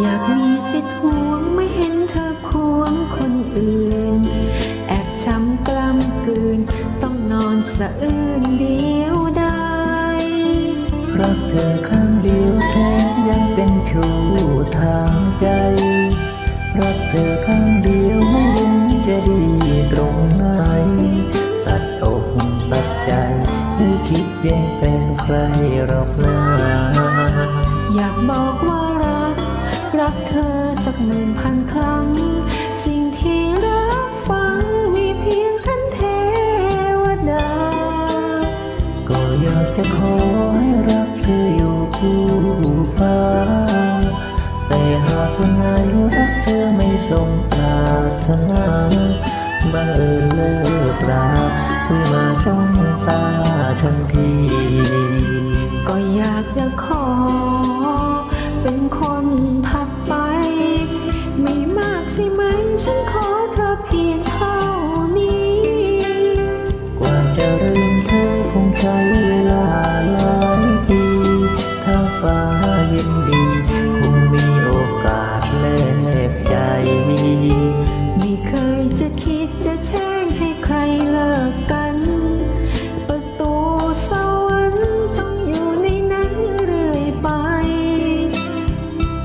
อยากมีสิทธิ์หวงไม่เห็นเธอควงคนอื่น แอบช้ำกล้ำกืน ต้องนอนสะอื้นเดียวได้รักเธอครั้งเดียวแท้ยังเป็นชู้ทางใจรักเธอครั้งเดียวไม่รู้จะดีตรงไหน ตัดอกตัดใจไม่คิดเพียงเป็นใครหรอกนะอยากบอกว่ารัก รักเธอสักหมื่นพันครั้ง สิ่งที่รับฟังมีเพียงท่านเทวดา ก็อยากจะขอให้รักเธออยู่คู่ฟ้า แต่หากวันไหนรักเธอไม่สมปรารถนาบังเอิญเลิกราช่วยมาจ้องตาฉันที ก็อยากจะขอ แช่งให้ใครเลิกกัน ประตูสวรรค์จงอยู่ในนั้นเรื่อยไป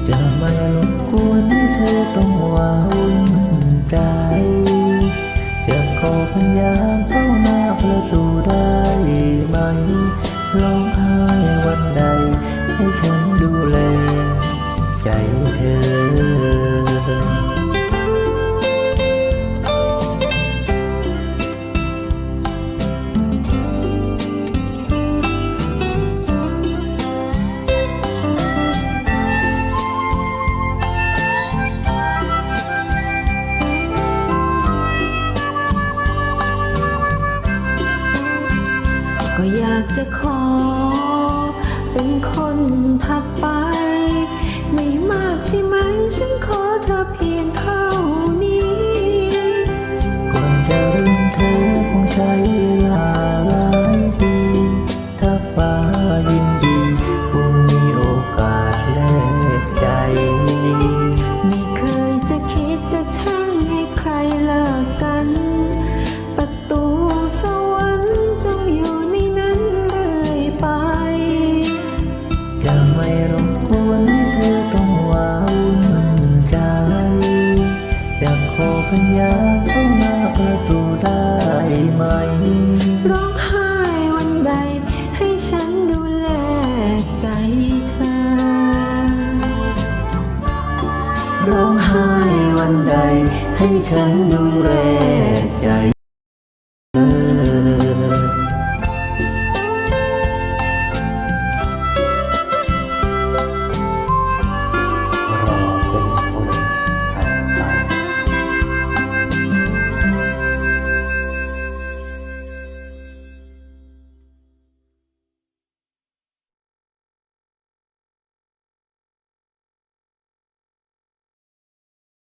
จะไม่รบกวนเธอต้องวาวุ่นใจ จะขอพยายามเข้ามาประตูได้ไหมร้องไห้วันใดให้ฉันดูแล ใจเธอากจะขอ เป็นคนถัดไป ไม่มากใช่ไหม ฉันขอเธอเพียงเท่านี้ ก่อนจะลืมเธอคงใช้ จะขอพัญญาเข้ามาประตูได้ไหม ร้องไห้วันใด ให้ฉันดูแลใจเธอ ร้องไห้วันใด ให้ฉันดูแลใจ